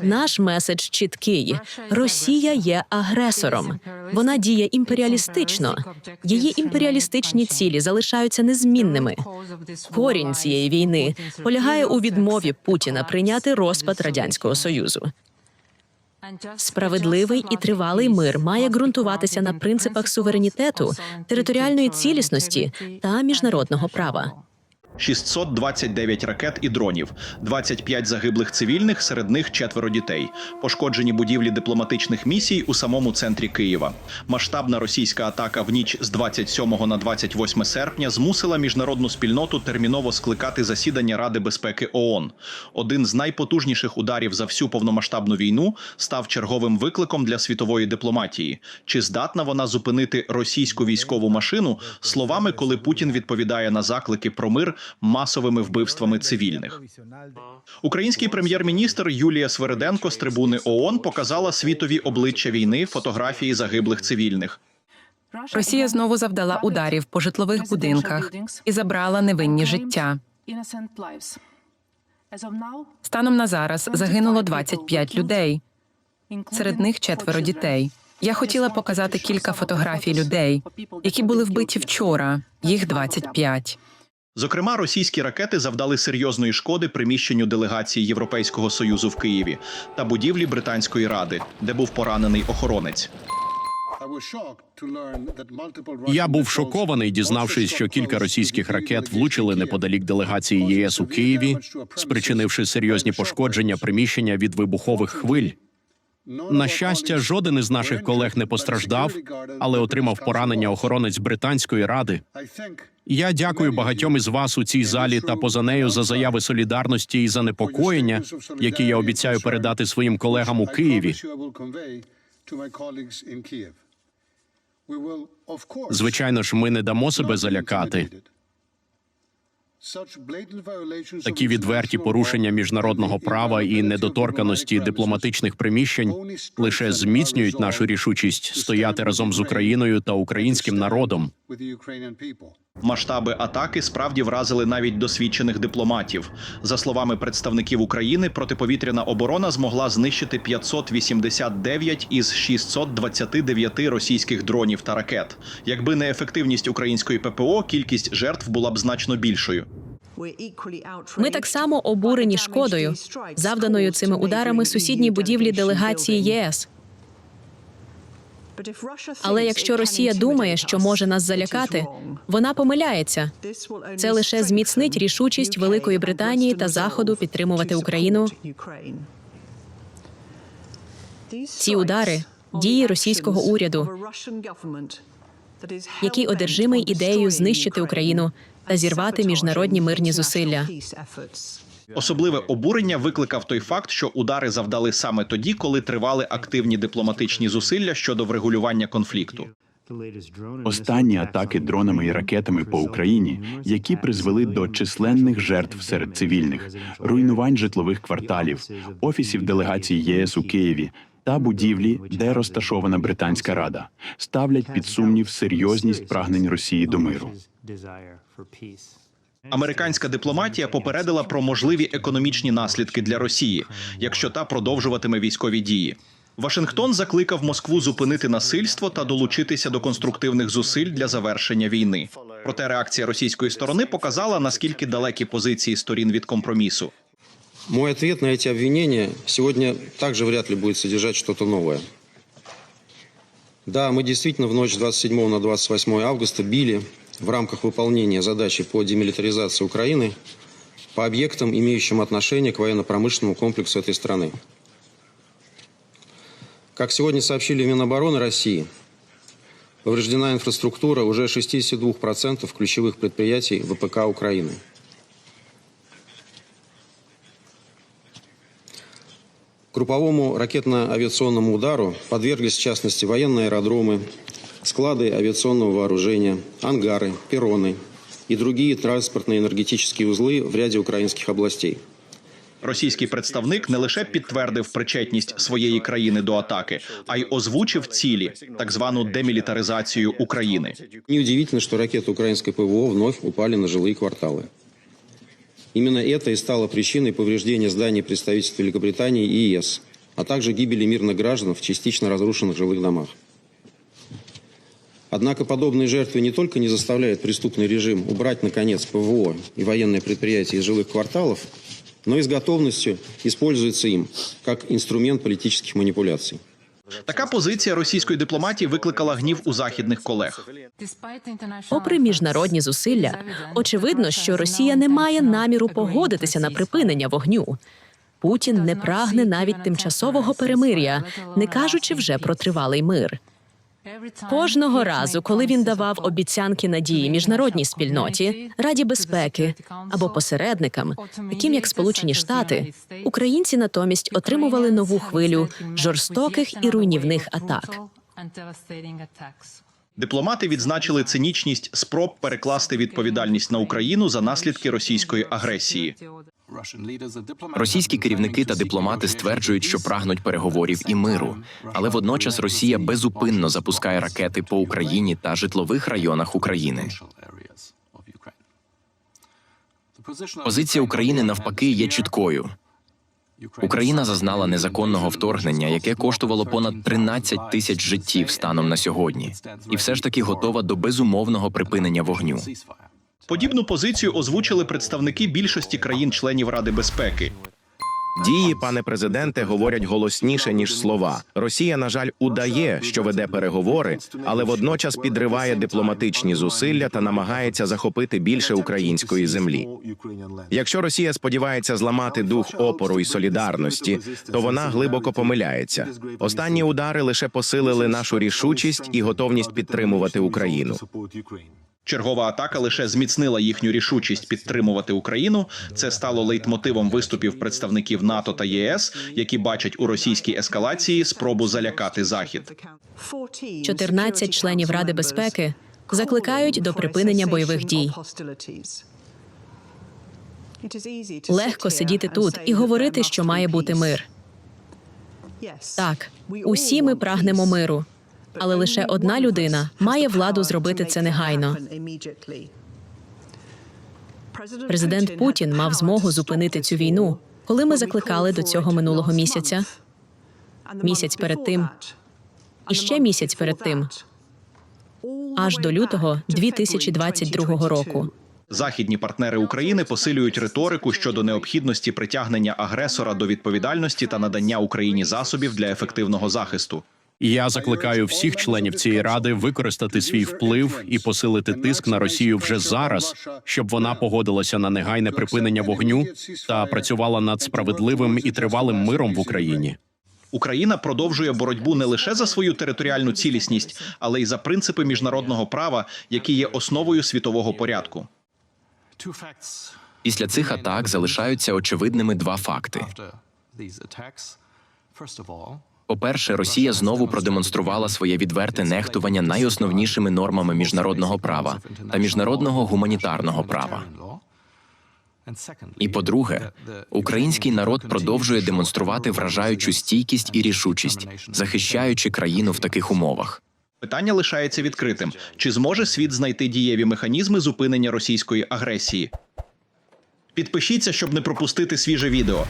Наш меседж чіткий: Росія є агресором. Вона діє імперіалістично. Її імперіалістичні цілі залишаються незмінними. Корінь цієї війни полягає у відмові Путіна прийняти розпад радянського союзу. Справедливий і тривалий мир має ґрунтуватися на принципах суверенітету, територіальної цілісності та міжнародного права. 629 ракет і дронів, 25 загиблих цивільних, серед них четверо дітей, пошкоджені будівлі дипломатичних місій у самому центрі Києва. Масштабна російська атака в ніч з 27 на 28 серпня змусила міжнародну спільноту терміново скликати засідання Ради безпеки ООН. Один з найпотужніших ударів за всю повномасштабну війну став черговим викликом для світової дипломатії. Чи здатна вона зупинити російську військову машину словами, коли Путін відповідає на заклики про мир масовими вбивствами цивільних? Український прем'єр-міністр Юлія Свериденко з трибуни ООН показала світові обличчя війни фотографії загиблих цивільних. Росія знову завдала ударів по житлових будинках і забрала невинні життя. Станом на зараз загинуло 25 людей. Серед них четверо дітей. Я хотіла показати кілька фотографій людей, які були вбиті вчора. Їх 25. Зокрема, російські ракети завдали серйозної шкоди приміщенню делегації Європейського союзу в Києві та будівлі Британської ради, де був поранений охоронець. Я був шокований, дізнавшись, що кілька російських ракет влучили неподалік делегації ЄС у Києві, спричинивши серйозні пошкодження приміщення від вибухових хвиль. На щастя, жоден із наших колег не постраждав, але отримав поранення охоронець британської ради. Я дякую багатьом із вас у цій залі та поза нею за заяви солідарності і занепокоєння, які я обіцяю передати своїм колегам у Києві. Звичайно ж, ми не дамо себе залякати. Такі відверті порушення міжнародного права і недоторканості дипломатичних приміщень лише зміцнюють нашу рішучість стояти разом з Україною та українським народом. Масштаби атаки справді вразили навіть досвідчених дипломатів. За словами представників України, протиповітряна оборона змогла знищити 589 із 629 російських дронів та ракет. Якби не ефективність української ППО, кількість жертв була б значно більшою. Ми так само обурені шкодою, завданою цими ударами сусідній будівлі делегації ЄС. Але якщо Росія думає, що може нас залякати, вона помиляється. Це лише зміцнить рішучість Великої Британії та Заходу підтримувати Україну. Ці удари дії російського уряду, який одержимий ідеєю знищити Україну та зірвати міжнародні мирні зусилля. Особливе обурення викликав той факт, що удари завдали саме тоді, коли тривали активні дипломатичні зусилля щодо врегулювання конфлікту. Останні атаки дронами і ракетами по Україні, які призвели до численних жертв серед цивільних, руйнувань житлових кварталів, офісів делегації ЄС у Києві та будівлі, де розташована британська рада, ставлять під сумнів серйозність прагнень Росії до миру. Американська дипломатія попередила про можливі економічні наслідки для Росії, якщо та продовжуватиме військові дії. Вашингтон закликав Москву зупинити насильство та долучитися до конструктивних зусиль для завершення війни. Проте реакція російської сторони показала наскільки далекі позиції сторін від компромісу. Мой ответ на эти обвинения сегодня также вряд ли будет содержать что-то новое. Да, мы действительно в ночь 27 на 28 августа били в рамках выполнения задачи по демилитаризации Украины по объектам, имеющим отношение к военно-промышленному комплексу этой страны. Как сегодня сообщили в Минобороны России, повреждена инфраструктура уже 62% ключевых предприятий ВПК Украины. Групповому ракетно-авиационному удару подверглись, в частности, военные аэродромы, склады авиационного вооружения, ангары, перроны и другие транспортно-энергетические узлы в ряде украинских областей. Російський представник не лише підтвердив причетність своєї країни до атаки, а й озвучив цілі так звану демілітаризацію України. Неудивительно, что ракеты украинской ПВО вновь упали на жилые кварталы. Именно это и стало причиной повреждения зданий представительств Великобритании и ЕС, а также гибели мирных граждан в частично разрушенных жилых домах. Однако подобные жертвы не только не заставляют преступный режим убрать, наконец, ПВО и военные предприятия из жилых кварталов, но и с готовностью используются им как инструмент политических манипуляций. Така позиція російської дипломатії викликала гнів у західних колег. Попри міжнародні зусилля, очевидно, що Росія не має наміру погодитися на припинення вогню. Путін не прагне навіть тимчасового перемир'я, не кажучи вже про тривалий мир. Кожного разу, коли він давав обіцянки надії міжнародній спільноті, Раді безпеки або посередникам, таким як Сполучені Штати, українці натомість отримували нову хвилю жорстоких і руйнівних атак. Дипломати відзначили цинічність спроб перекласти відповідальність на Україну за наслідки російської агресії. Російські керівники та дипломати стверджують, що прагнуть переговорів і миру, але водночас Росія безупинно запускає ракети по Україні та житлових районах України. Позиція України навпаки є чіткою. Україна зазнала незаконного вторгнення, яке коштувало понад 13 тисяч життів станом на сьогодні, і все ж таки готова до безумовного припинення вогню. Подібну позицію озвучили представники більшості країн-членів Ради безпеки. Дії, пане президенте, говорять голосніше ніж слова. Росія, на жаль, удає, що веде переговори, але водночас підриває дипломатичні зусилля та намагається захопити більше української землі. Якщо Росія сподівається зламати дух опору і солідарності, то вона глибоко помиляється. Останні удари лише посилили нашу рішучість і готовність підтримувати Україну. Чергова атака лише зміцнила їхню рішучість підтримувати Україну. Це стало лейтмотивом виступів представників НАТО та ЄС, які бачать у російській ескалації спробу залякати Захід. 14 членів Ради безпеки закликають до припинення бойових дій. Легко сидіти тут і говорити, що має бути мир. Так, усі ми прагнемо миру, але лише одна людина має владу зробити це негайно. Президент Путін мав змогу зупинити цю війну, коли ми закликали до цього минулого місяця, місяць перед тим, і ще місяць перед тим, аж до лютого 2022 року. Західні партнери України посилюють риторику щодо необхідності притягнення агресора до відповідальності та надання Україні засобів для ефективного захисту. І я закликаю всіх членів цієї ради використати свій вплив і посилити тиск на Росію вже зараз, щоб вона погодилася на негайне припинення вогню та працювала над справедливим і тривалим миром в Україні. Україна продовжує боротьбу не лише за свою територіальну цілісність, але й за принципи міжнародного права, які є основою світового порядку. Після цих атак залишаються очевидними два факти. По-перше, Росія знову продемонструвала своє відверте нехтування найосновнішими нормами міжнародного права та міжнародного гуманітарного права. І по-друге, український народ продовжує демонструвати вражаючу стійкість і рішучість, захищаючи країну в таких умовах. Питання лишається відкритим: чи зможе світ знайти дієві механізми зупинення російської агресії? Підпишіться, щоб не пропустити свіже відео.